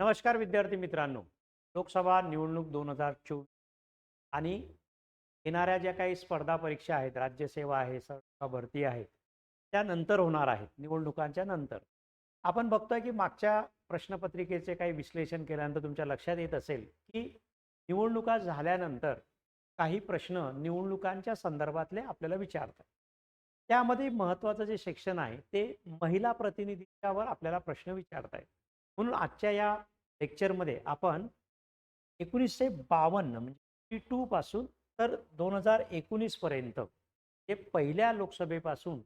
नमस्कार विद्यार्थी मित्रांनो. लोकसभा निवडणूक दोन हजार चोवीस आणि येणाऱ्या ज्या काही स्पर्धा परीक्षा आहेत राज्यसेवा आहे सहकार भरती आहे त्यानंतर होणार आहेत निवडणुकांच्या नंतर. आपण बघतोय की मागच्या प्रश्नपत्रिकेचे काही विश्लेषण केल्यानंतर तुमच्या लक्षात येत असेल की निवडणुका झाल्यानंतर काही प्रश्न निवडणुकांच्या संदर्भातले आपल्याला विचारतात. त्यामध्ये महत्त्वाचं जे सेक्शन आहे ते महिला प्रतिनिधीच्यावर आपल्याला प्रश्न विचारतायत. म्हणून आजच्या या लेक्चरमध्ये आपण एकोणीसशे बावन्न म्हणजे टू पासून तर दोन हजार एकोणीसपर्यंत हे पहिल्या लोकसभेपासून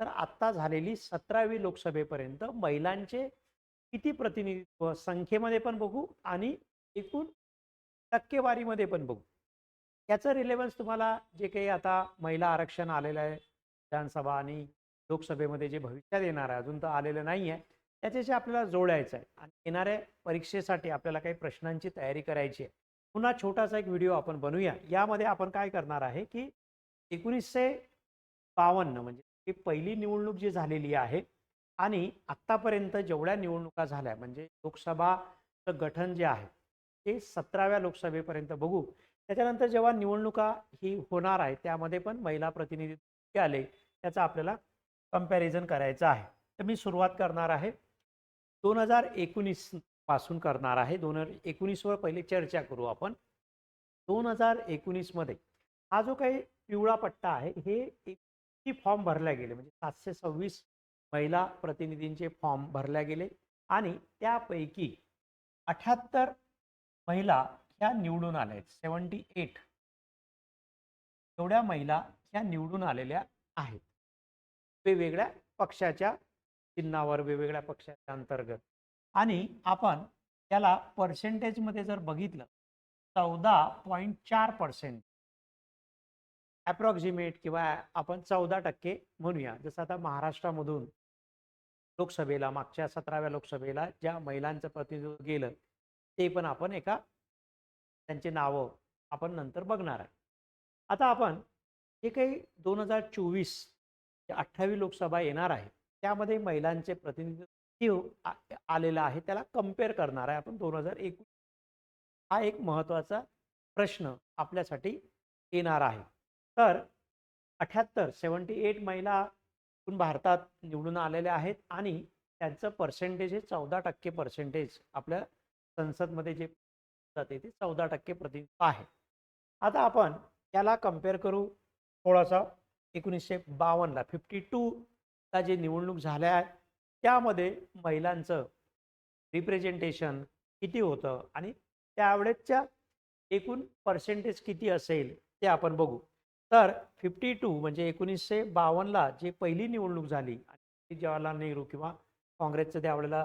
तर आत्ता झालेली सतरावी लोकसभेपर्यंत महिलांचे किती प्रतिनिधित्व संख्येमध्ये पण बघू आणि एकूण टक्केवारीमध्ये पण बघू. याचं रिलेव्हन्स तुम्हाला जे काही आता महिला आरक्षण आलेलं आहे विधानसभा आणि लोकसभेमध्ये जे भविष्यात येणार आहे अजून तर आलेलं नाही आहे त्याच्याशी आपल्याला जोडायचं आहे आणि येणाऱ्या परीक्षेसाठी आपल्याला काही प्रश्नांची तयारी करायची आहे. पुन्हा छोटासा एक व्हिडिओ आपण बनवूया. यामध्ये आपण काय करणार आहे की एकोणीसशे बावन्न म्हणजे ही पहिली निवडणूक जी झालेली आहे आणि आत्तापर्यंत जेवढ्या निवडणुका झाल्या म्हणजे लोकसभाचं गठन जे आहे ते सतराव्या लोकसभेपर्यंत बघू. त्याच्यानंतर जेव्हा निवडणुका ही होणार आहे त्यामध्ये पण महिला प्रतिनिधी आले त्याचा आपल्याला कंपॅरिझन करायचं आहे. तर मी सुरुवात करणार आहे. दोन हजार एकोणीसपासून करणार आहे. दोन हजार एकोणीसवर पहिले चर्चा करू आपण. दोन हजार एकोणीसमध्ये हा जो काही पिवळा पट्टा आहे हे किती फॉर्म भरल्या गेले. म्हणजे सातशे सव्वीस महिला प्रतिनिधींचे फॉर्म भरल्या गेले आणि त्यापैकी अठ्याहत्तर महिला ह्या निवडून आल्या आहेत. सेवन्टी एट एवढ्या महिला ह्या निवडून आलेल्या आहेत. वेगवेगळ्या पक्षाच्या चिन्हावर वेगवेगळ्या पक्षाच्या अंतर्गत. आणि आपण त्याला पर्सेंटेजमध्ये जर बघितलं चौदा पॉईंट चार पर्सेंट ॲप्रॉक्सिमेट किंवा आपण चौदा टक्के म्हणूया. जसं आता महाराष्ट्रामधून लोकसभेला मागच्या सतराव्या लोकसभेला ज्या महिलांचं प्रतिनिधित्व गेलं ते पण आपण एका त्यांची नावं आपण नंतर बघणार आहे. आता आपण जे काही दोन हजार चोवीस अठ्ठावी लोकसभा येणार आहे त्यामध्ये महिलांचे प्रतिनिधित्व आलेलं आहे. त्याला कंपेअर करणार आहे आपण. दोन हजार एकवीस हा एक महत्त्वाचा प्रश्न आपल्यासाठी येणार आहे. तर अठ्याहत्तर सेवन्टी एट महिला भारतात निवडून आलेल्या आहेत आणि त्यांचं पर्सेंटेज हे चौदा टक्के पर्सेंटेज आपल्या संसदमध्ये जे जाते ते चौदा टक्के प्रतिनिधित्व आहे. आता आपण त्याला कंपेअर करू. थोडासा एकोणीसशे बावन्नला. फिफ्टी टू टूला जे निवडणूक झाल्या आहे त्यामध्ये महिलांचं रिप्रेझेंटेशन किती होतं आणि त्यावेळेसच्या एकूण पर्सेंटेज किती असेल ते आपण बघू. तर फिफ्टी टू म्हणजे एकोणीसशे बावन्नला जे पहिली निवडणूक झाली जवाहरलाल नेहरू किंवा काँग्रेसचं त्यावेळेला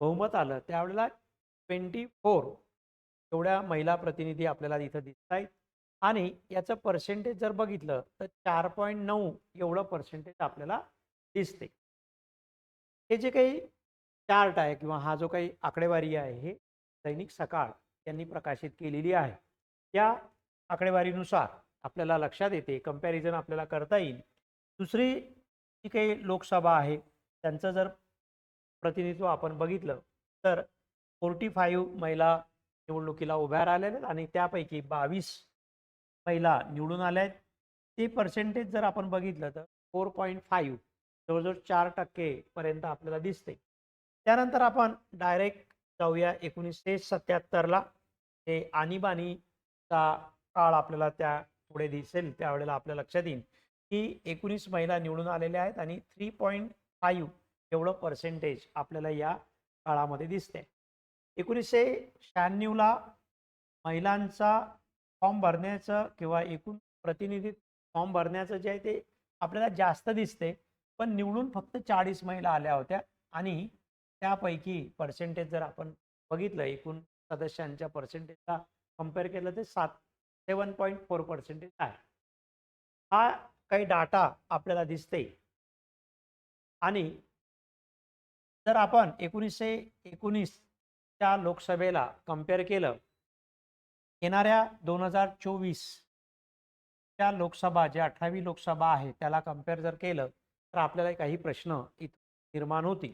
बहुमत आलं त्यावेळेला ट्वेंटी फोर एवढ्या महिला प्रतिनिधी आपल्याला इथं दिसत आहेत. आणि याचं पर्सेंटेज जर बघितलं तर चार पॉईंट नऊ एवढं पर्सेंटेज आपल्याला दिसते. हे जे काही चार्ट आहे किंवा हा जो काही आकडेवारी आहे हे दैनिक सकाळ यांनी प्रकाशित केलेली आहे. या आकडेवारीनुसार आपल्याला लक्षात येते कंपॅरिझन आपल्याला करता येईल. दुसरी जी काही लोकसभा आहे त्यांचं जर प्रतिनिधित्व आपण बघितलं तर फोर्टी फाईव्ह महिला निवडणुकीला उभ्या राहिल्या आहेत आणि त्यापैकी बावीस महिला निवडून आल्या आहेत. ते पर्सेंटेज जर आपण बघितलं तर फोर पॉईंट फाईव्ह जवळजवळ चार टक्केपर्यंत आपल्याला दिसते त्यानंतर आपण डायरेक्ट जाऊया एकोणीसशे सत्याहत्तरला ते आणीबाणीचा काळ आपल्याला त्या पुढे दिसेल त्यावेळेला आपल्या लक्षात येईल. की एकोणीस महिला निवडून आलेल्या आहेत आणि थ्री पॉईंट फाईव्ह एवढं पर्सेंटेज आपल्याला या काळामध्ये दिसते एकोणीसशे शहाण्णवला महिलांचा फॉर्म भरण्याचं किंवा एकूण प्रतिनिधी फॉर्म भरण्याचं जे आहे ते आपल्याला जास्त दिसते पण निवडून फक्त चाळीस महिला आल्या होत्या. आणि त्यापैकी पर्सेंटेज जर आपण बघितलं एकूण सदस्यांच्या पर्सेंटेजला कंपेअर केलं तर सात सेवन पॉईंट फोर पर्सेंटेज आहे. हा काही डाटा आपल्याला दिसते आणि जर आपण एकोणीसशे एकोणीसच्या लोकसभेला कंपेअर केलं येणाऱ्या दोन हजार चोवीस त्या लोकसभा जे अठरावी लोकसभा आहे त्याला कंपेअर जर केलं तर आपल्याला काही प्रश्न इथं निर्माण होतील.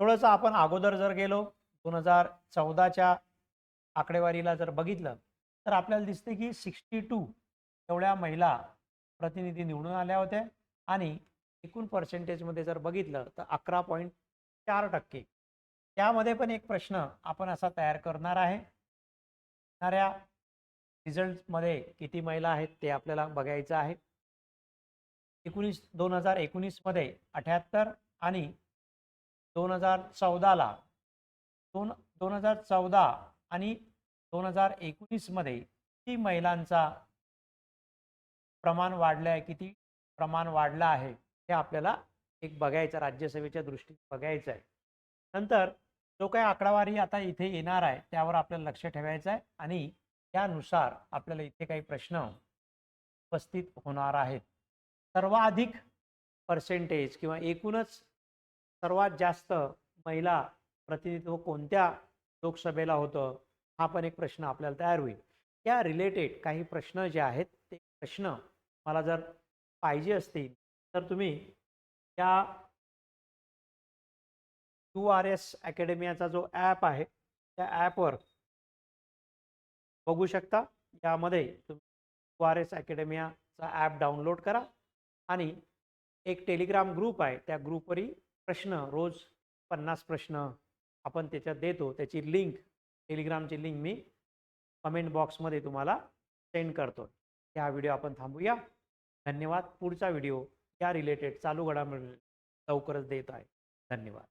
थोडंसं आपण अगोदर जर गेलो दोन हजार चौदाच्या आकडेवारीला जर बघितलं तर आपल्याला दिसते की सिक्स्टी टू एवढ्या महिला प्रतिनिधी निवडून आल्या होत्या आणि एकूण पर्सेंटेजमध्ये जर बघितलं तर अकरा पॉईंट चार टक्के. त्यामध्ये पण एक प्रश्न आपण असा तयार करणार आहे. येणाऱ्या रिझल्टमध्ये किती महिला आहेत ते आपल्याला बघायचं आहे. एकोणीस दोन हजार एकोणीसमध्ये अठ्याहत्तर आणि दोन हजार चौदाला दोन दोन हजार चौदा आणि दोन हजार एकोणीसमध्ये किती महिलांचा प्रमाण वाढलं आहे किती प्रमाण वाढलं आहे हे आपल्याला एक बघायचं राज्यसभेच्या दृष्टीने बघायचं आहे नंतर जो काही आकडावारी आता इथे येणार आहे त्यावर आपल्याला लक्ष ठेवायचं आहे आणि त्यानुसार आपल्याला इथे काही प्रश्न उपस्थित होणार आहेत. सर्वाधिक पर्सेंटेज किंवा एकूणच सर्वात जास्त महिला प्रतिनिधित्व कोणत्या लोकसभेला होतं हा पण एक प्रश्न आपल्याला तयार होईल. त्या रिलेटेड काही प्रश्न जे आहेत ते प्रश्न मला जर पाहिजे असतील तर तुम्ही त्या यू आर एस अकॅडमियाचा जो ॲप आहे त्या ॲपवर बघू शकता. यामध्ये तुम्ही यू आर एस अकॅडमियाचा ॲप डाउनलोड करा. आणि एक टेलिग्राम ग्रुप आहे त्या ग्रुपवरही प्रश्न रोज पन्नास प्रश्न आपण त्याच्यात देतो. त्याची लिंक टेलिग्रामची लिंक मी कमेंट बॉक्समध्ये तुम्हाला सेंड करतो. हा व्हिडिओ आपण थांबूया. धन्यवाद. पुढचा व्हिडिओ या रिलेटेड चालू घडामोडी लवकरच देत आहे. धन्यवाद.